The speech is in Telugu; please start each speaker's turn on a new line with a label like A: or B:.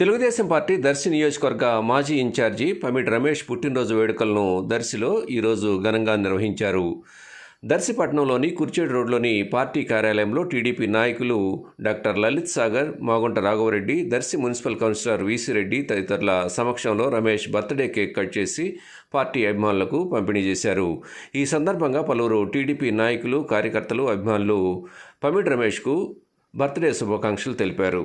A: Telugu Desam party Darsi నియోజకవర్గ మాజీ ఇన్ఛార్జి పమిడి రమేష్ పుట్టినరోజు వేడుకలను దర్శిలో ఈరోజు ఘనంగా నిర్వహించారు. దర్శిపట్నంలోని కుర్చేడు రోడ్లోని పార్టీ కార్యాలయంలో టీడీపీ నాయకులు doctor Lalit Sagar Magunta Raghava Reddy Darsi municipal councillor Veesireddy తదితరుల సమక్షంలో రమేష్ బర్త్డే కేక్ కట్ చేసి పార్టీ అభిమానులకు పంపిణీ చేశారు. ఈ సందర్భంగా పలువురు టీడీపీ నాయకులు కార్యకర్తలు అభిమానులు పమిడ్ రమేష్కు బర్త్డే శుభాకాంక్షలు తెలిపారు.